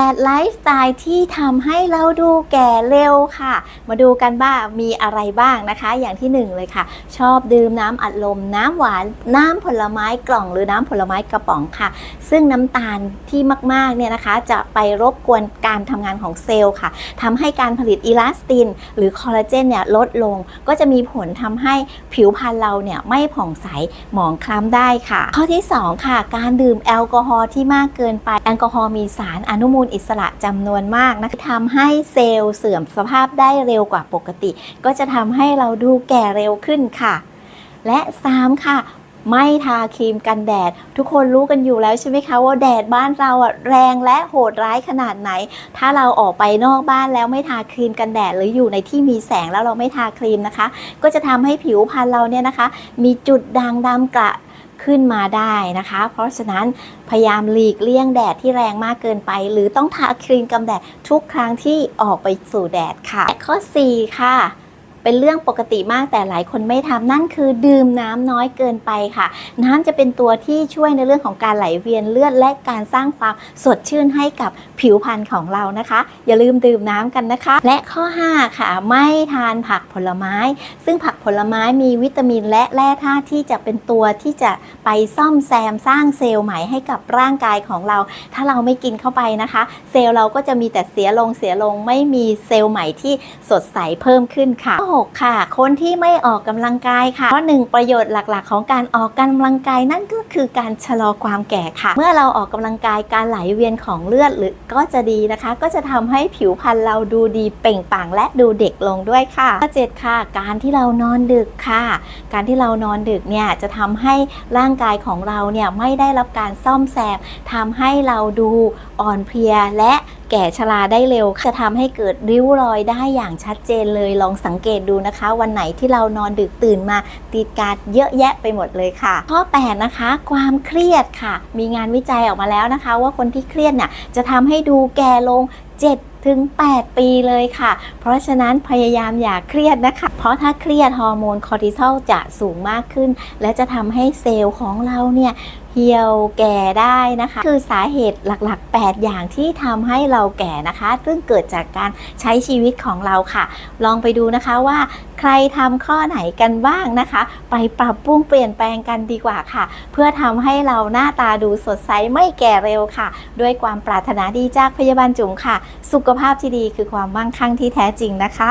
8 ไลฟ์สไตล์ที่ทำให้เราดูแก่เร็วค่ะ มาดูกันว่ามีอะไรบ้างนะคะ อย่างที่หนึ่งเลยค่ะ ชอบดื่มน้ำอัดลม น้ำหวาน น้ำผลไม้กล่องหรือน้ำผลไม้กระป๋องค่ะ ซึ่งน้ำตาลที่มากๆเนี่ยนะคะ จะไปรบกวนการทำงานของเซลล์ค่ะทำให้การผลิตอีลาสติน หรือคอลลาเจนเนี่ยลดลง ก็จะมีผลทำให้ผิวพรรณเราเนี่ยไม่ผ่องใสหมองคล้ำได้ค่ะ ข้อที่สองค่ะ การดื่มแอลกอฮอล์ที่มากเกินไปแอลกอฮอล์มีสารอนุมูลอิสระจำนวนมากนะคะทำให้เซลล์เสื่อมสภาพได้เร็วกว่าปกติ ก็จะทำให้เราดูแก่เร็วขึ้นค่ะ และ 3 ค่ะไม่ทาครีมกันแดด ทุกคนรู้กันอยู่แล้วใช่ไหมคะว่าแดดบ้านเราอะแรงและโหดร้ายขนาดไหน ถ้าเราออกไปนอกบ้านแล้วไม่ทาครีมกันแดด หรืออยู่ในที่มีแสงแล้วเราไม่ทาครีมนะคะ ก็จะทำให้ผิวพรรณเราเนี่ยนะคะ มีจุดด่างดำกระ ขึ้นมาได้นะคะ เพราะฉะนั้นพยายามหลีกเลี่ยงแดดที่แรงมากเกินไป หรือต้องทาครีมกันแดดทุกครั้งที่ออกไปสู่แดดค่ะและข้อ 4 ค่ะ เป็นเรื่องปกติมากแต่หลายคนไม่ทำนั่นคือดื่มน้ำน้อยเกินไปค่ะ น้ำจะเป็นตัวที่ช่วยในเรื่องของการไหลเวียนเลือดและการสร้างความสดชื่นให้กับผิวพรรณของเรานะคะ อย่าลืมดื่มน้ำกันนะคะ และข้อ 5 ค่ะ ไม่ทานผักผลไม้ ซึ่งผักผลไม้มีวิตามินและแร่ธาตุที่จะเป็นตัวที่จะไปซ่อมแซมสร้างเซลล์ใหม่ให้กับร่างกายของเรา ถ้าเราไม่กินเข้าไปนะคะ เซลล์เราก็จะมีแต่เสียลงเสียลงไม่มีเซลล์ใหม่ที่สดใสเพิ่มขึ้นค่ะ้อหกค่ะ คนที่ไม่ออกกำลังกายค่ะเพราะหนึ่งประโยชน์หลักๆ ของการออกกำลังกายนั่นก็คือการชะลอความแก่ค่ะ เมื่อเราออกกำลังกายการไหลเวียนของเลือดหรือก็จะดีนะคะ ก็จะทำให้ผิวพรรณเราดูดีเปล่งปลั่งและดูเด็กลงด้วยค่ะข้อเจ็ดค่ะ การที่เรานอนดึกค่ะ การที่เรานอนดึกเนี่ยจะทำให้ร่างกายของเราเนี่ยไม่ได้รับการซ่อมแซมทำให้เราดูอ่อนเพลียและ แก่ชราได้เร็ว จะทำให้เกิดริ้วรอยได้อย่างชัดเจนเลยลองสังเกตดูนะคะ วันไหนที่เรานอนดึกตื่นมาติดการเยอะแยะไปหมดเลยค่ะ ข้อ 8 นะคะ ความเครียดค่ะ มีงานวิจัยออกมาแล้วนะคะ ว่าคนที่เครียดเนี่ยจะทำให้ดูแก่ลง 7ถึง 8 ปีเลยค่ะ เพราะฉะนั้นพยายามอย่าเครียดนะคะ เพราะถ้าเครียดฮอร์โมนคอร์ติซอลจะสูงมากขึ้น และจะทำให้เซลล์ของเราเนี่ยเหี่ยวแก่ได้นะคะ คือสาเหตุหลักๆ 8 อย่างที่ทำให้เราแก่นะคะ ซึ่งเกิดจากการใช้ชีวิตของเราค่ะ ลองไปดูนะคะว่าใครทำข้อไหนกันบ้างนะคะ ไปปรับปรุงเปลี่ยนแปลงกันดีกว่าค่ะ เพื่อทำให้เราหน้าตาดูสดใสไม่แก่เร็วค่ะ ด้วยความปรารถนาดีจากพยาบาลจุ๋มค่ะ สุขภาพที่ดีคือความมั่งคั่งที่แท้จริงนะคะ